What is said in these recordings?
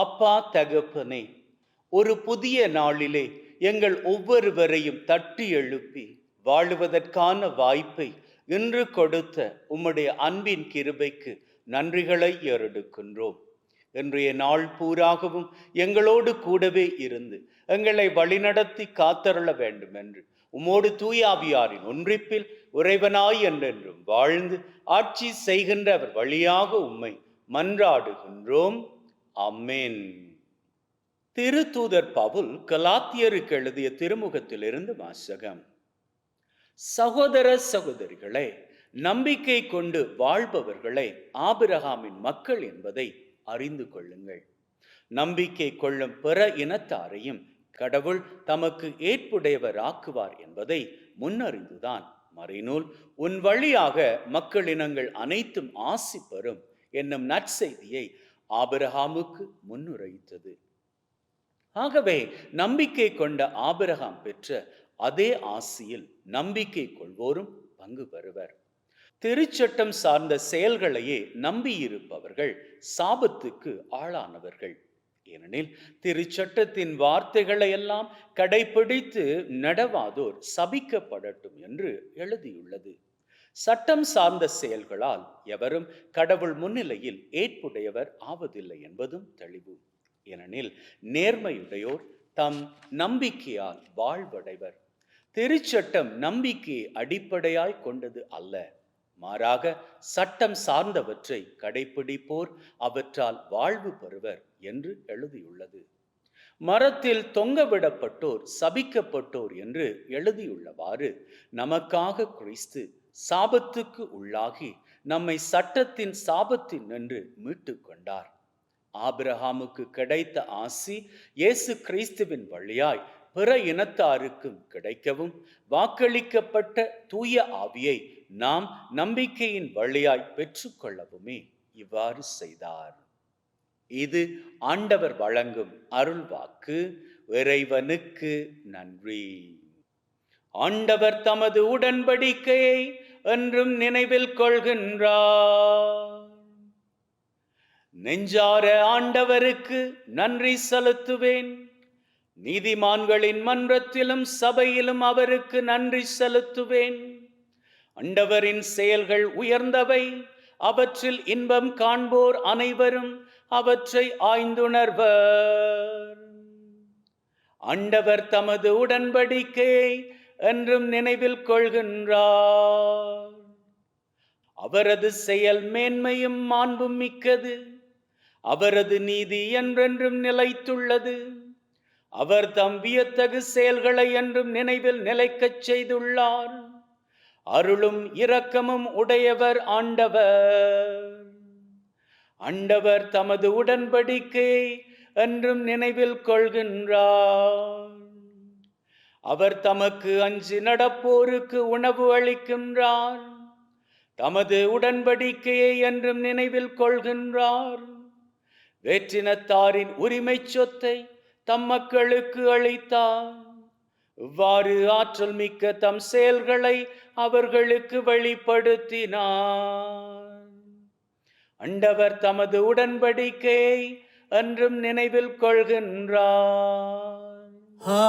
அப்பா தகப்பனே ஒரு புதிய நாளிலே எங்கள் ஒவ்வொருவரையும் தட்டி எழுப்பி வாழுவதற்கான வாய்ப்பை இன்று கொடுத்த உம்முடைய அன்பின் கிருபைக்கு நன்றிகளை ஏறெடுக்கின்றோம். இன்றைய நாள் பூராகவும் எங்களோடு கூடவே இருந்து எங்களை வழிநடத்தி காத்தருள வேண்டும் என்று உம்மோடு தூயாவியாரின் ஒன்றிப்பில் உறைவனாய் என்றென்றும் வாழ்ந்து ஆட்சி செய்கின்ற அவர் வழியாக உம்மை மன்றாடுகின்றோம். அம்மேன் திருத்தூதர் பவுல் கலாத்தியருக்கு எழுதிய திருமுகத்திலிருந்து வாசகம். சகோதர சகோதரிகளே நம்பிக்கை கொண்டு வாழ்பவர்களை ஆபிரகாமின் மக்கள் என்பதை அறிந்து கொள்ளுங்கள். நம்பிக்கை கொள்ளும் பிற இனத்தாரையும் கடவுள் தமக்கு ஏற்புடையவர் ஆக்குவார் என்பதை முன்னறிந்துதான் மறைநூல் உன் வழியாக மக்கள் இனங்கள் அனைத்தும் ஆசி பெறும் என்னும் நற்செய்தியை ஆபிரஹாமுக்கு முன்னுரைத்தது. ஆகவே நம்பிக்கை கொண்ட ஆபிரகாம் பெற்ற அதே ஆசியில் நம்பிக்கை கொள்வோரும் பங்கு பெறுவர். திருச்சட்டம் சார்ந்த செயல்களையே நம்பியிருப்பவர்கள் சாபத்துக்கு ஆளானவர்கள். ஏனெனில் திருச்சட்டத்தின் வார்த்தைகளை எல்லாம் கடைபிடித்து நடவாதோர் சபிக்கப்படட்டும் என்று எழுதியுள்ளது. சட்டம் சார்ந்த செயல்களால் எவரும் கடவுள் முன்னிலையில் ஏற்புடையவர் ஆவதில்லை என்பதும் தெளிவு. ஏனெனில் நேர்மையுடையோர் தம் நம்பிக்கையால் வாழ்வடைவர். திருச்சட்டம் நம்பிக்கையை அடிப்படையாய் கொண்டது அல்ல. மாறாக சட்டம் சார்ந்தவற்றை கடைபிடிப்போர் அவற்றால் வாழ்வு பெறுவர் என்று எழுதியுள்ளது. மரத்தில் தொங்கவிடப்பட்டோர் சபிக்கப்பட்டோர் என்று எழுதியுள்ளவாறு நமக்காக கிறிஸ்து சாபத்துக்கு உள்ளாகி நம்மை சட்டத்தின் சாபத்தில் நின்று மீட்டு கொண்டார் ஆபிரஹாமுக்கு கிடைத்த ஆசி இயேசு கிறிஸ்துவின் வழியாய் பிற இனத்தாருக்கும் கிடைக்கவும் வாக்களிக்கப்பட்ட தூய ஆவியை நாம் நம்பிக்கையின் வழியாய் பெற்றுக்கொள்ளவுமே இவ்வாறு செய்தார். இது ஆண்டவர் வழங்கும் அருள்வாக்கு. இறைவனுக்கு நன்றி. ஆண்டவர் தமது உடன்படிக்கையை என்றும் நினைவில் கொள்கின்றார். நெஞ்சார ஆண்டவருக்கு நன்றி செலுத்துவேன். நீதிமான்களின் மன்றத்திலும் சபையிலும் அவருக்கு நன்றி செலுத்துவேன். ஆண்டவரின் செயல்கள் உயர்ந்தவை அவற்றில் இன்பம் காண்போர் அனைவரும் அவற்றை ஆய்ந்துணர்வர். ஆண்டவர் தமது உடன்படிக்கையை என்றும் நினைவில் கொள்கின்றார். அவரது செயல் மேன்மையும் மாண்பும் மிக்கது. அவரது நீதி என்றென்றும் நிலைத்துள்ளது. அவர் தம் வியத்தகு செயல்களை என்றும் நினைவில் நிலைக்கச் செய்துள்ளார். அருளும் இரக்கமும் உடையவர் ஆண்டவர். ஆண்டவர் தமது உடன்படிக்கை என்றும் நினைவில் கொள்கின்றார். அவர் தமக்கு அஞ்சு நடப்போருக்கு உணவு அளிக்கின்றார். தமது உடன்படிக்கையை என்றும் நினைவில் கொள்கின்றார். வேற்றினத்தாரின் உரிமை சொத்தை தம் மக்களுக்கு அளித்தார். இவ்வாறு ஆற்றல் மிக்க தம் செயல்களை அவர்களுக்கு வெளிப்படுத்தினார். அண்டவர் தமது உடன்படிக்கையை என்றும் நினைவில் கொள்கின்றார். ஆ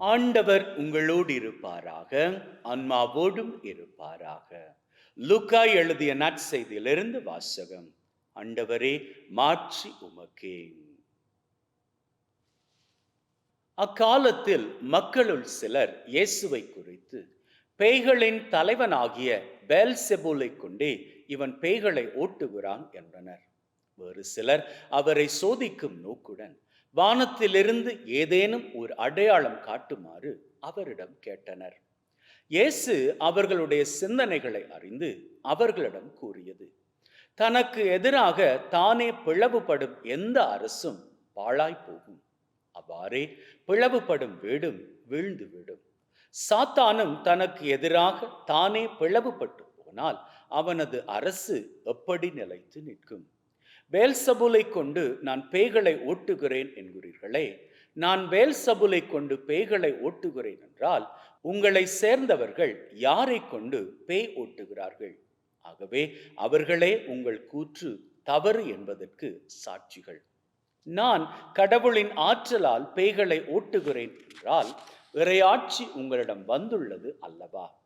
ஆண்டவர் உங்களோடு இருப்பாராக ஆன்மாவோடும் இருப்பாராக. லுக்கா எழுதிய நற்செய்தியிலிருந்து வாசகம். ஆண்டவரே மாட்சி உமக்கே. அக்காலத்தில் மக்களுள் சிலர் இயேசுவை குறித்து பேய்களின் தலைவனாகிய பெல்செபூலை கொண்டே இவன் பேய்களை ஓட்டுகிறான் என்றனர். வேறு சிலர் அவரை சோதிக்கும் நோக்குடன் வானத்திலிருந்து ஏதேனும் ஒரு அடையாளம் காட்டுமாறு அவரிடம் கேட்டனர். இயேசு அவர்களுடைய சிந்தனைகளை அறிந்து அவர்களிடம் கூறியது தனக்கு எதிராக தானே பிளவுபடும் எந்த அரசும் பாழாய் போகும். அவ்வாறே பிளவுபடும் வீடும் வீழ்ந்து விடும். சாத்தானும் தனக்கு எதிராக தானே பிளவுபட்டு போனால் அவனது அரசு எப்படி நிலைத்து நிற்கும்? வேல்சபுலை கொண்டு நான் பேய்களை ஓட்டுகிறேன் என்கிறீர்களே. நான் வேல்சபுலை கொண்டு பேய்களை ஓட்டுகிறேன் என்றால் உங்களை சேர்ந்தவர்கள் யாரை கொண்டு பேய் ஓட்டுகிறார்கள்? ஆகவே அவர்களே உங்கள் கூற்று தவறு என்பதற்கு சாட்சிகள். நான் கடவுளின் ஆற்றலால் பேய்களை ஓட்டுகிறேன் என்றால் இறையாட்சி உங்களிடம் வந்துள்ளது அல்லவா?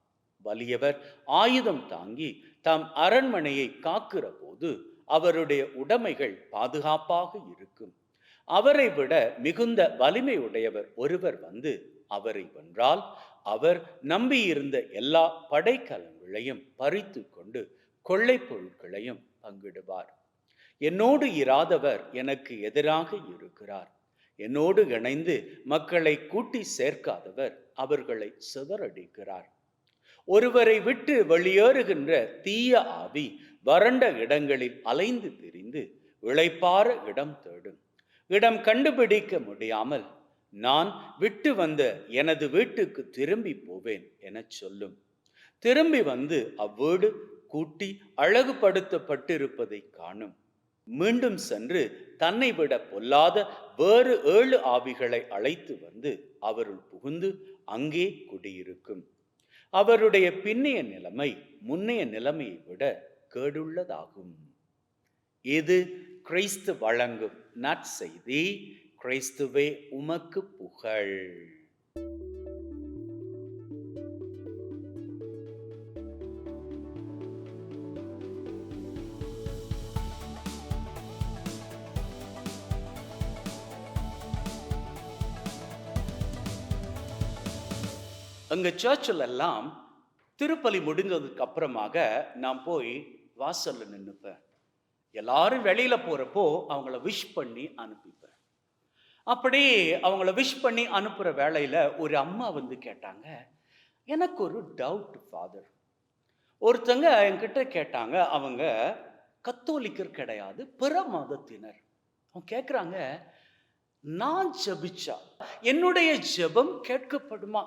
வலியவர் ஆயுதம் தாங்கி தம் அரண்மனையை காக்கிற போது அவருடைய உடைமைகள் பாதுகாப்பாக இருக்கும். அவரை விட மிகுந்த வலிமை உடையவர் ஒருவர் வந்து அவரை வென்றால் அவர் நம்பியிருந்த எல்லா படைக்கலங்களையும் பறித்து கொண்டு கொள்ளைப் பொருட்களையும் பங்கிடுவார். என்னோடு இராதவர் எனக்கு எதிராக இருக்கிறார். என்னோடு இணைந்து மக்களை கூட்டி சேர்க்காதவர் அவர்களை சிதறடிக்கிறார். ஒருவரை விட்டு வெளியேறுகின்ற தீய ஆவி வறண்ட இடங்களில் அலைந்து திரிந்து இளைப்பாற இடம் தேடும். இடம் கண்டுபிடிக்க முடியாமல் நான் விட்டு வந்த எனது வீட்டுக்கு திரும்பி போவேன் எனச் சொல்லும். திரும்பி வந்து அவ்வீடு கூட்டி அழகுபடுத்தப்பட்டிருப்பதை காணும். மீண்டும் சென்று தன்னை விட பொல்லாத வேறு ஏழு ஆவிகளை அழைத்து வந்து அவருள் புகுந்து அங்கே குடியிருக்கும். அவருடைய பின்னைய நிலைமை முன்னைய நிலைமையை விட கேடுள்ளதாகும். இது கிறிஸ்து வழங்கும் நற்செய்தி கிறிஸ்துவே உமக்கு புகழ். அங்க சர்ச்சில் எல்லாம் திருப்பலி முடிஞ்சதுக்கு அப்புறமாக நான் போய் வாசலில் நின்றுப்பேன் எல்லாரும் வெளியில் போகிறப்போ அவங்கள விஷ் பண்ணி அனுப்பிப்பேன் அப்படி அவங்கள விஷ் பண்ணி அனுப்புகிற வேலையில் ஒரு அம்மா வந்து கேட்டாங்க எனக்கு ஒரு டவுட் ஃபாதர் ஒருத்தங்க என்கிட்ட கேட்டாங்க அவங்க கத்தோலிக்கர் கிடையாது பிற மதத்தினர். அவங்க கேட்குறாங்க நான் ஜெபிச்சா? என்னுடைய ஜெபம் கேட்கப்படுமா?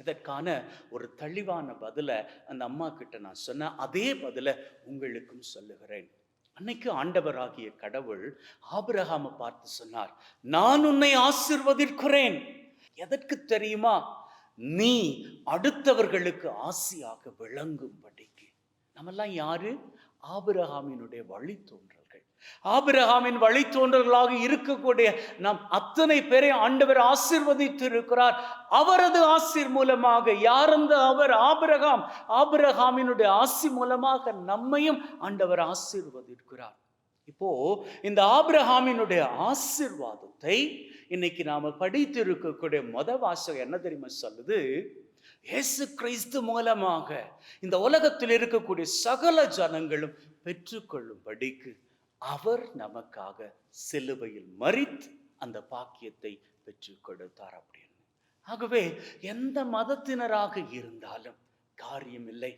இதற்கான ஒரு தெளிவான பதிலை அந்த அம்மா கிட்ட நான் சொன்னேன் அதே பதிலை உங்களுக்கும் சொல்லுகிறேன். அன்னைக்கு ஆண்டவராகிய கடவுள் ஆபிரகாம பார்த்து சொன்னார் நான் உன்னை ஆசிர்வதிக்கிறேன். எதற்கு தெரியுமா? நீ அடுத்தவர்களுக்கு ஆசியாக விளங்கும்படிக்கு. நம்மெல்லாம் யாரு? ஆபிரகாமினுடைய வழித்தோன்றல்கள் ஆபிரகாமின் வழித்தோன்றர்களாக இருக்கக்கூடிய நாம் அத்தனை பேரை ஆண்டவர் ஆசிர்வதித்து இருக்கிறார் அவரது ஆசிர் மூலமாக யார் அந்த அவர்? ஆபிரகாம். ஆபிரகாமினுடைய ஆசி மூலமாக நம்மையும் ஆண்டவர் ஆசிர்வதிக்கிறார். இப்போ இந்த ஆபிரஹாமினுடைய ஆசிர்வாதத்தை இன்னைக்கு நாம படித்து இருக்கக்கூடிய மொத வாசகம் என்ன தெரியுமா சொல்லுது? இயேசு கிறிஸ்து மூலமாக இந்த உலகத்தில் இருக்கக்கூடிய சகல ஜனங்களும் பெற்றுக்கொள்ளும்படிக்கு அவர் நமக்காக சிலுவையில் மறித்து அந்த பாக்கியத்தை பெற்று கொடுத்தார் அப்படின்னு. ஆகவே எந்த மதத்தினராக இருந்தாலும் காரியமில்லை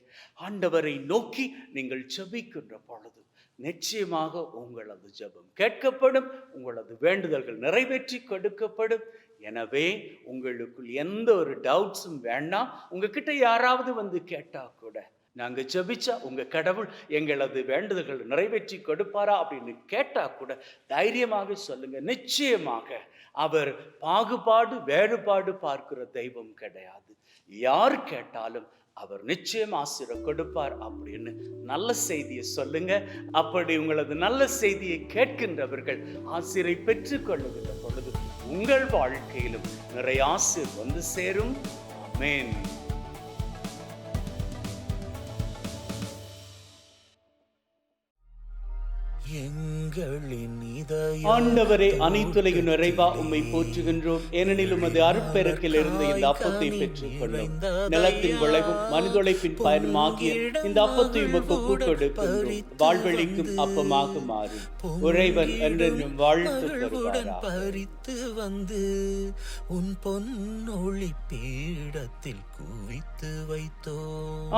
ஆண்டவரை நோக்கி நீங்கள் ஜெபிக்கின்ற பொழுது நிச்சயமாக உங்களது ஜெபம் கேட்கப்படும் உங்களது வேண்டுதல்கள் நிறைவேற்றி கொடுக்கப்படும். எனவே உங்களுக்குள் எந்த ஒரு டவுட்ஸும் வேண்டாம். உங்ககிட்ட யாராவது வந்து கேட்டால் கூட நாங்கள் ஜபிச்சா உங்கள் கடவுள் எங்களது வேண்டுதல்கள் நிறைவேற்றி கொடுப்பாரா அப்படின்னு கேட்டால் கூட தைரியமாக சொல்லுங்கள் நிச்சயமாக அவர் பாகுபாடு வேறுபாடு பார்க்கிற தெய்வம் கிடையாது. யார் கேட்டாலும் அவர் நிச்சயம் ஆசிரியர் கொடுப்பார் அப்படின்னு நல்ல செய்தியை சொல்லுங்க. அப்படி உங்களது நல்ல செய்தியை கேட்கின்றவர்கள் ஆசிரியை பெற்றுக்கொள்ளுகின்ற பொழுது உங்கள் வாழ்க்கையிலும் நிறைய ஆசிர் வந்து சேரும். ஆமென். ஆண்டவரே அனைத்துலகின் நிறைவா உம்மை போற்றுகின்றோம். ஏனெனில் உமது அருட்பெருக்கில் இருந்து இந்த அப்பத்தை பெற்றுக் கொள்ளும் நிலத்தின் விளைவும் மனிதொழைப்பின் பயனுமாகிய இந்த அப்பத்தை உமக்கு ஒப்புக் கொடுக்கின்றோம் வாழ்வெளிக்கும் அப்பமாக மாறும் உறைவன் என்றென்றும் வாழ்த்து வந்து உன் பொன்னொளி பீடத்தில் குவித்து வைத்தோ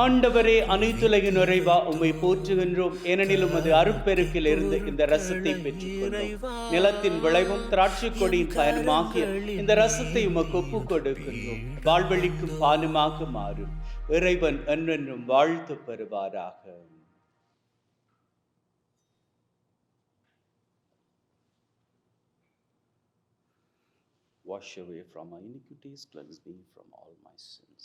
ஆண்டவரே அனைத்துலகின் நிறைவா உம்மை போற்றுகின்றோம். ஏனெனில் உமது அருட்பெருக்கில் இருந்து இந்த ரசத்தை பெற்றுக் கொள்ளும் நிலத்தின் விளைவும் திராட்சை கொடியின் பயனுமாகிய இந்த ரசத்தை உமக்கு ஒப்புக் கொடுக்கின்றோம். வாழ்வெளிக்கும் பாலுமாக மாறும். இறைவன் என்றென்றும் வாழ்த்து பெறுவாராக. Wash away from my iniquities, cleanse me from all my sins.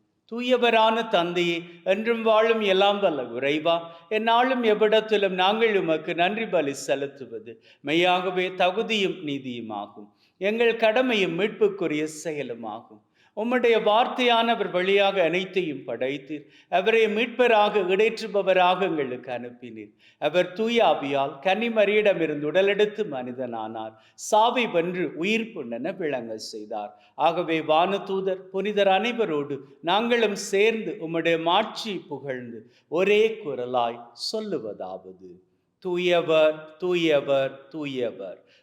தூயவரான தந்தையே என்றும் வாழும் எல்லாம் வல்ல உறைவா என்னாலும் எவ்விடத்திலும் நாங்கள் உமக்கு நன்றி பலி செலுத்துவது. மெய்யாகவே தகுதியும் நீதியுமாகும். எங்கள் கடமையும் மீட்புக்குரிய செயலுமாகும். உம்முடைய வார்த்தையானவர் வழியாக அனைத்தையும் படைத்தீர். அவரை மீட்பராக இடைற்றுபவராக எங்களுக்கு அனுப்பினீர். அவர் தூயாபியால் கன்னிமரியிடமிருந்து உடலெடுத்து மனிதனானார். சாவை வென்று உயிர் புண்ணென விளங்க செய்தார். ஆகவே வானதூதர் புனிதர் அனைவரோடு நாங்களும் சேர்ந்து உம்முடைய மாட்சி புகழ்ந்து ஒரே குரலாய் சொல்லுவதாவது. தூயவர் தூயவர் தூயவர்.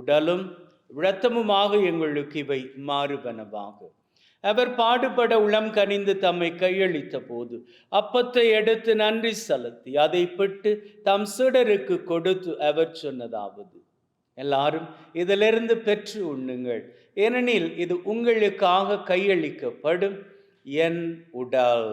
உடலும் விளத்தமுமாக எங்களுக்கு இவை மாறுபனவாகும் அவர் பாடுபட உளம் கனிந்து தம்மை கையளித்த போது அப்பத்தை எடுத்து நன்றி செலுத்தி அதை பெற்று தம் சீடருக்கு கொடுத்து அவர் சொன்னதாவது எல்லாரும் இதிலிருந்து பெற்று உண்ணுங்கள். ஏனெனில் இது உங்களுக்காக கையளிக்கப்படும் என் உடல்.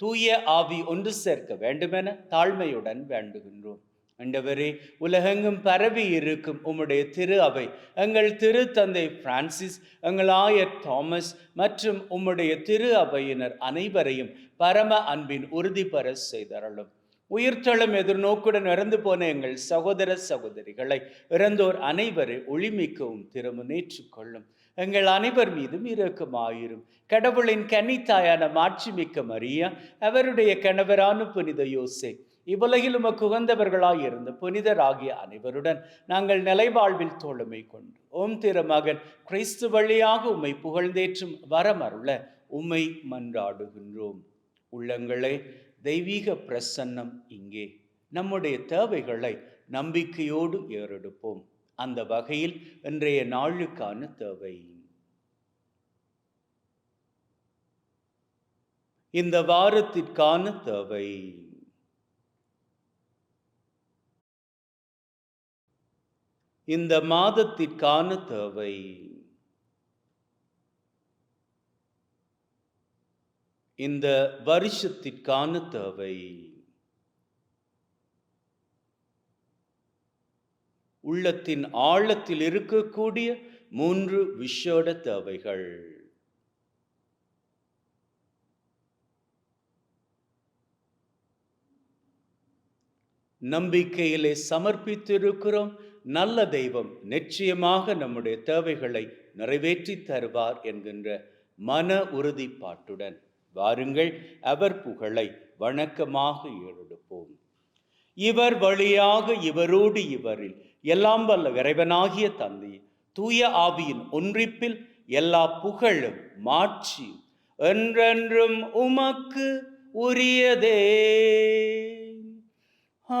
தூய ஆவி ஒன்று சேர்க்க வேண்டுமென தாழ்மையுடன் வேண்டுகின்றோம். ஆண்டவரே உலகெங்கும் பரவி இருக்கும் உம்முடைய திரு அவை எங்கள் திரு தந்தை பிரான்சிஸ் எங்கள் ஆயர் தாமஸ் மற்றும் உம்முடைய திரு அவையினர் அனைவரையும் பரம அன்பின் உறுதிபெற செய்தரலும் உயிர்த்தளம் எதிர்நோக்குடன் இறந்து போன எங்கள் சகோதர சகோதரிகளை இறந்தோர் அனைவரை ஒளிமிக்கவும் திருமுனேற்றுக் கொள்ளும் எங்கள் அனைவர் மீதும் இரக்கமாயிரும். கடவுளின் கன்னித்தாயான மாட்சிமிக்க மரியா அவருடைய கணவரான புனித யோசே இவ்வுலகில் உமக்கு உகந்தவர்களாய் இருந்த புனிதராகிய அனைவருடன் நாங்கள் நிலைவாழ்வில் தோழமை கொண்டு ஓம் திருமகன் கிறிஸ்து வழியாக உம்மை புகழ்ந்தேற்றும் வரமருள உம்மை மன்றாடுகின்றோம். உள்ளங்களே தெய்வீக பிரசன்னம் இங்கே. நம்முடைய தேவைகளை நம்பிக்கையோடு ஏறெடுப்போம். அந்த வகையில் இன்றைய நாளுக்கான தேவை. இந்த வாரத்திற்கான தேவை. இந்த மாதத்திற்கான தேவை. இந்த வருஷத்திற்கான தேவை. உள்ளத்தின் ஆழத்தில் இருக்கக்கூடிய மூன்று விஷோட தேவைகள். நம்பிக்கையிலே சமர்ப்பித்திருக்கிறோம். நல்ல தெய்வம் நிச்சயமாக நம்முடைய தேவைகளை நிறைவேற்றி தருவார் என்கின்ற மன உறுதிப்பாட்டுடன் வாருங்கள். அவர் புகழை வணக்கமாக ஏறெடுப்போம். இவர் வழியாக இவரோடு இவரில் எல்லாம் வல்ல இறைவனாகிய தந்தை தூய ஆவியின் ஒன்றிப்பில் எல்லா புகழும் மாட்சி என்றென்றும் உமக்கு உரியதே. ஆ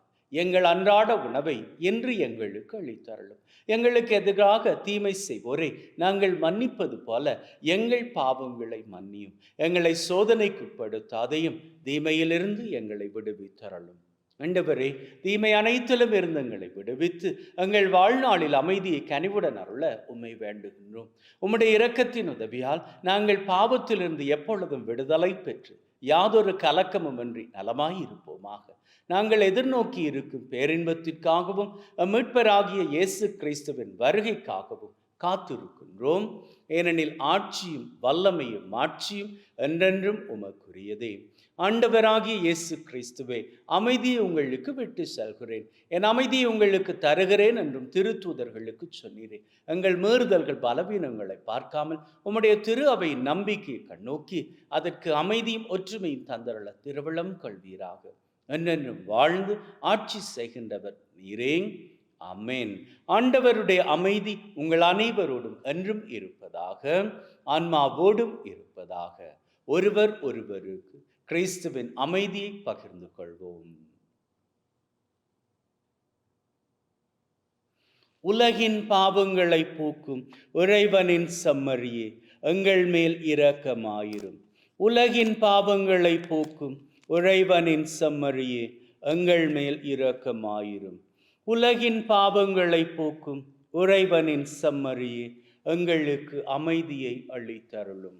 எங்கள் அன்றாட உணவை இன்று எங்களுக்கு அளித்தருளும். எங்களுக்கு எதிராக தீமை செய்வோரை நாங்கள் மன்னிப்பது போல எங்கள் பாவங்களை மன்னியும். எங்களை சோதனைக்குட்படுத்தாதையும் தீமையிலிருந்து எங்களை விடுவித்தரலும் ஆண்டவரே தீமை அனைத்திலும் இருந்து எங்களை விடுவித்து எங்கள் வாழ்நாளில் அமைதியை கனிவுடன் அருள உம்மை வேண்டுகின்றோம். உம்முடைய இரக்கத்தின் உதவியால் நாங்கள் பாவத்திலிருந்து எப்பொழுதும் விடுதலை பெற்று யாதொரு கலக்கமுமின்றி நலமாயிருப்போமாக நாங்கள் எதிர்நோக்கி இருக்கும் பேரின்பத்திற்காகவும் மீட்பராகிய இயேசு கிறிஸ்துவின் வருகைக்காகவும் காத்திருக்கின்றோம். ஏனெனில் ஆட்சியும் வல்லமையும் மாட்சியும் என்றென்றும் உமக்குரியதே. ஆண்டவராகிய இயேசு கிறிஸ்துவே அமைதியை உங்களுக்கு விட்டு செல்கிறேன். என் அமைதியை உங்களுக்கு தருகிறேன் என்றும் திருத்தூதர்களுக்கு சொன்னீரேன் எங்கள் மீறுதல்கள் பலவீனங்களை பார்க்காமல் உம்முடைய திரு அவையின் நம்பிக்கையை கண்ணோக்கி அதற்கு அமைதியும் ஒற்றுமையும் தந்தருள திருவிழம் கொள்வீராக. என்னென்னும் வாழ்ந்து ஆட்சி செய்கின்றவர் நீரே. அமேன் ஆண்டவருடைய அமைதி உங்கள் அனைவரோடும் என்றும் இருப்பதாக ஆன்மாவோடும் இருப்பதாக. ஒருவர் ஒருவருக்கு கிறிஸ்துவின் அமைதியை பகிர்ந்து கொள்வோம். உலகின் பாவங்களை போக்கும் இறைவனின் செம்மறியே எங்கள் மேல் இரக்கமாயிரும். உலகின் பாவங்களை போக்கும் இறைவனின் செம்மறியே எங்கள் மேல் இரக்கமாயிரும். உலகின் பாவங்களை போக்கும் இறைவனின் செம்மறியே எங்களுக்கு அமைதியை அளித்தருளும்.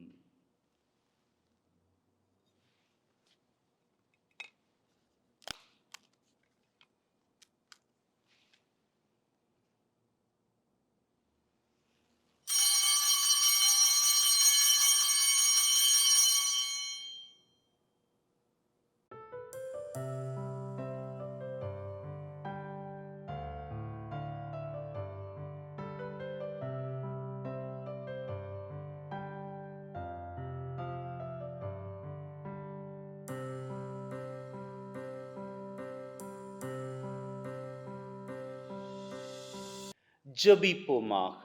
ஜபிப்போமாக.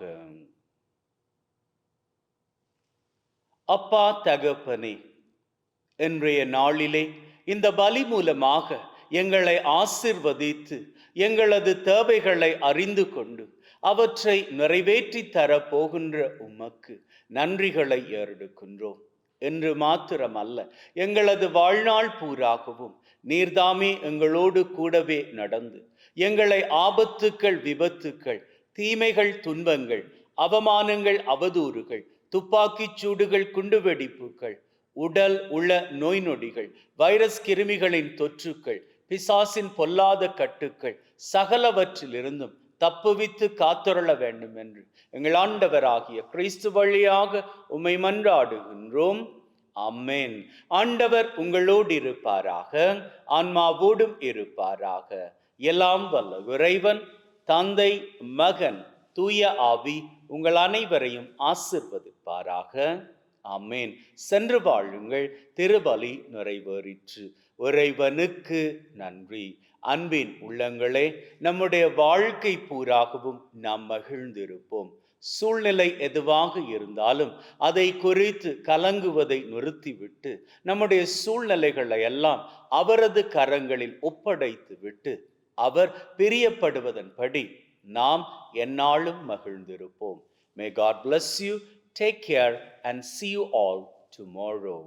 அப்பா தகப்பனே இன்றைய நாளிலே இந்த பலி மூலமாக எங்களை ஆசிர்வதித்து எங்களது தேவைகளை அறிந்து கொண்டு அவற்றை நிறைவேற்றி தரப்போகின்ற உமக்கு நன்றிகளை ஏறெடுக்கின்றோம். என்று மாத்திரமல்ல எங்களது வாழ்நாள் பூராகவும் நீர்தாமே எங்களோடு கூடவே நடந்து எங்களை ஆபத்துக்கள் விபத்துக்கள் தீமைகள் துன்பங்கள் அவமானங்கள் அவதூறுகள் துப்பாக்கிச் சூடுகள் குண்டுவெடிப்புகள் உடல் உள நோய் நொடிகள் வைரஸ் கிருமிகளின் தொற்றுக்கள் பிசாசின் பொல்லாத கட்டுக்கள் சகலவற்றிலிருந்தும் தப்புவித்து காத்துரள வேண்டும் என்று எங்கள் ஆண்டவராகிய கிறிஸ்து வழியாக உம்மை மன்றாடுகின்றோம். அம்மேன் ஆண்டவர் உங்களோடு இருப்பாராக ஆன்மாவோடும் இருப்பாராக. எல்லாம் வல்ல இறைவன் தந்தை மகன் தூய ஆவி உங்கள் அனைவரையும் ஆசிர்வதிப்பாராக. அமேன் சென்று வாழுங்கள். திருபலி நிறைவேறிற்று. இறைவனுக்கு நன்றி. அன்பின் உள்ளங்களே நம்முடைய வாழ்க்கை பூராகவும் நாம் மகிழ்ந்திருப்போம். சூழ்நிலை எதுவாக இருந்தாலும் அதை குறித்து கலங்குவதை நிறுத்திவிட்டு நம்முடைய சூழ்நிலைகளை எல்லாம் அவரது கரங்களில் ஒப்படைத்து விட்டு அவர் பிரியப்படுவதன்படி நாம் எந்நாளும் மகிழ்ந்திருப்போம். May God bless you take care and see you all tomorrow